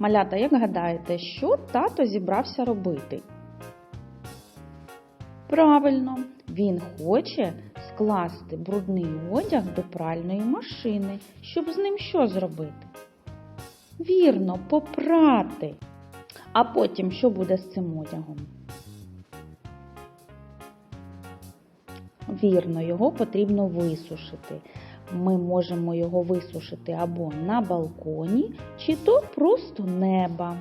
Малята, як гадаєте, що тато зібрався робити? Правильно, він хоче скласти брудний одяг до пральної машини, щоб з ним що зробити? Вірно, попрати. А потім що буде з цим одягом? Вірно, його потрібно висушити. Ми можемо його висушити або на балконі, чи то просто неба.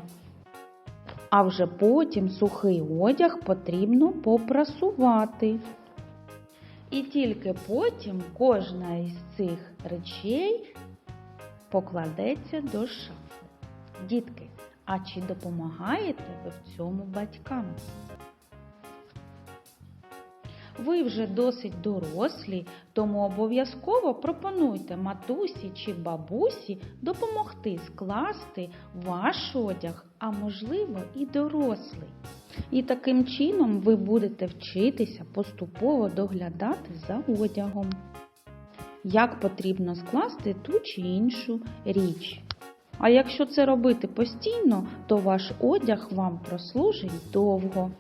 А вже потім сухий одяг потрібно попрасувати. І тільки потім кожна із цих речей покладеться до шафи. Дітки, а чи допомагаєте ви в цьому батькам? Ви вже досить дорослі, тому обов'язково пропонуйте матусі чи бабусі допомогти скласти ваш одяг, а можливо і дорослий. І таким чином ви будете вчитися поступово доглядати за одягом. Як потрібно скласти ту чи іншу річ. А якщо це робити постійно, то ваш одяг вам прослужить довго.